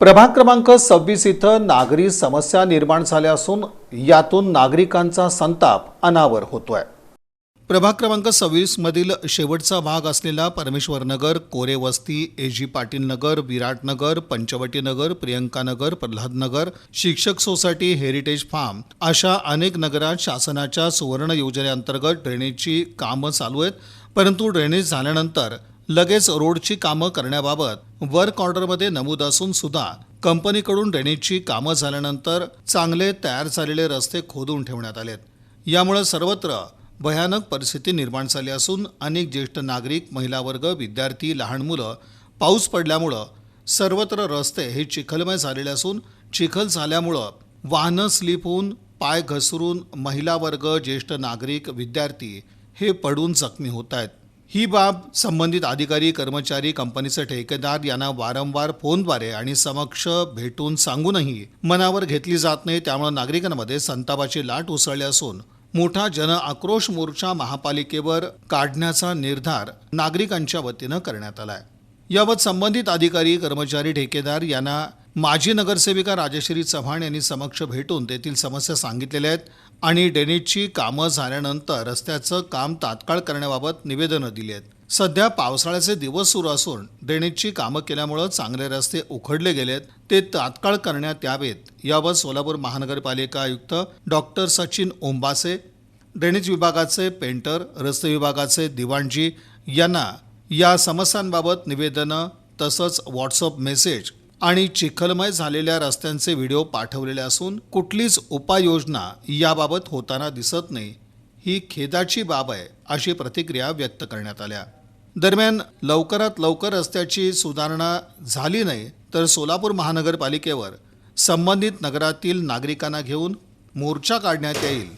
प्रभाग क्रमांक सव्वीस इथं नागरी समस्या निर्माण झाल्या असून यातून नागरिकांचा संताप अनावर होतोय. प्रभाग क्रमांक सव्वीस मधील शेवटचा भाग असलेला परमेश्वर नगर कोरे वस्ती एजी पाटील नगर विराट नगर पंचवटी नगर प्रियंका नगर प्रल्हाद नगर शिक्षक सोसायटी हेरिटेज फार्म अशा अनेक नगरात शासनाच्या सुवर्ण योजनेअंतर्गत ड्रेनेजची कामं चालू आहेत. परंतु ड्रेनेज झाल्यानंतर लगेच रोडची कामं करण्याबाबत वर्क ऑर्डरमध्ये नमूद असून सुद्धा कंपनीकडून ड्रेनेजची कामं झाल्यानंतर चांगले तयार झालेले रस्ते खोदून ठेवण्यात आलेत. यामुळे सर्वत्र भयानक परिस्थिती निर्माण झाली असून अनेक ज्येष्ठ नागरिक महिला वर्ग विद्यार्थी लहान मुलं पाऊस पडल्यामुळं सर्वत्र रस्ते हे चिखलमय झालेले असून चिखल झाल्यामुळं वाहनं स्लिप होऊन पाय घसरून महिला वर्ग ज्येष्ठ नागरिक विद्यार्थी हे पडून जखमी होत आहेत. ही बाब संबंधित अधिकारी कर्मचारी कंपनीचे ठेकेदार यांना वारंवार फोनद्वारे आणि समक्ष भेटून सांगूनही मनावर घेतली जात नाही. त्यामुळे नागरिकांमध्ये संतापाची लाट उसळली असून मोठा जन आक्रोश मोर्चा महापालिकेवर काढण्याचा निर्धार नागरिकांच्या वतीनं करण्यात आलाय. याबाबत संबंधित अधिकारी कर्मचारी ठेकेदार यांना माजी नगरसेविका राजश्री चव्हाण यांनी समक्ष भेटून तेथील समस्या सांगितलेल्या आहेत आणि ड्रेनेजची कामं झाल्यानंतर रस्त्याचं काम तात्काळ करण्याबाबत निवेदनं दिली आहेत. सध्या पावसाळ्याचे दिवस सुरू असून ड्रेनेजची कामं केल्यामुळं चांगले रस्ते उखडले गेलेत ते तात्काळ करण्यात यावेत. याबाबत सोलापूर महानगरपालिका आयुक्त डॉक्टर सचिन ओंबासे ड्रेनेज विभागाचे पेंटर रस्ते विभागाचे दिवाणजी यांना या समस्यांबाबत निवेदनं तसंच व्हॉट्सअप मेसेज आणि चिखलमय झालेल्या रस्त्यांचे व्हिडिओ पाठवलेले असून कुठलीच उपाययोजना याबाबत होताना दिसत नाही. ही खेदाची बाब आहे अशी प्रतिक्रिया व्यक्त करण्यात आल्या. दरम्यान लवकरात लवकर रस्त्याची सुधारणा झाली नाही तर सोलापूर महानगरपालिकेवर संबंधित नगरातील नागरिकांना घेऊन मोर्चा काढण्यात येईल.